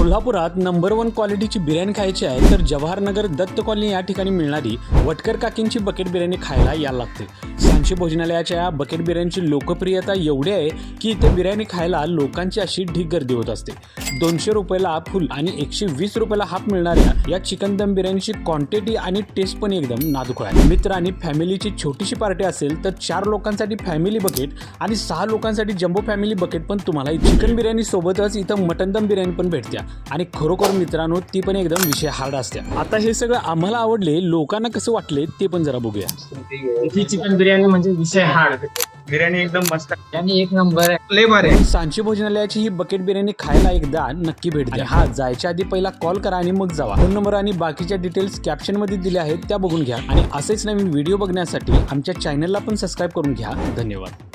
कोल्हापुरात number one क्वालिटीची बिर्याणी खायची आहे तर जवाहरनगर दत्त कॉलनी या ठिकाणी मिळणारी वटकर काकींची बकेट बिर्याणी खायला यायला लागते. सांची भोजनालयाच्या या बकेट बिर्याणीची लोकप्रियता एवढी आहे की इथे बिर्याणी खायला लोकांची अशी ढीक गर्दी होत असते. दोनशे रुपयाला फुल आणि एकशे वीस रुपयाला हाफ मिळणाऱ्या या चिकन दम बिर्याणीची क्वांटिटी आणि टेस्ट पण एकदम नाजूक आहे. मित्र आणि फॅमिलीची छोटीशी पार्टी असेल तर चार लोकांसाठी फॅमिली बकेट आणि सहा लोकांसाठी जम्बो फॅमिली बकेट पण तुम्हाला चिकन बिर्याणी सोबतच इथं मटन दम बिर्याणी पण भेटत्या. आणि खरोखर मित्रांनो ती पण एकदम विषय हार्ड असते. आता हे सगळं आम्हाला आवडले लोकांना कसं वाटले ते पण जरा बघूया. ही चिकन बिर्याणी म्हणजे विषय हार्ड बिर्याणी एकदम मस्त. आणि एक नंबर आहे. लय भारी आहे. सांची भोजनालयाची ही बकेट बिर्याणी खायला एकदा नक्की भेट द्या. हा जायच्या आधी पहिला कॉल करा आणि मग जावा. फोन नंबर आणि बाकीच्या डिटेल्स कॅप्शनमध्ये दिल्या आहेत त्या बघून घ्या. आणि असेच नवीन व्हिडिओ बघण्यासाठी आमच्या चॅनलला पण सबस्क्राईब करून घ्या. धन्यवाद.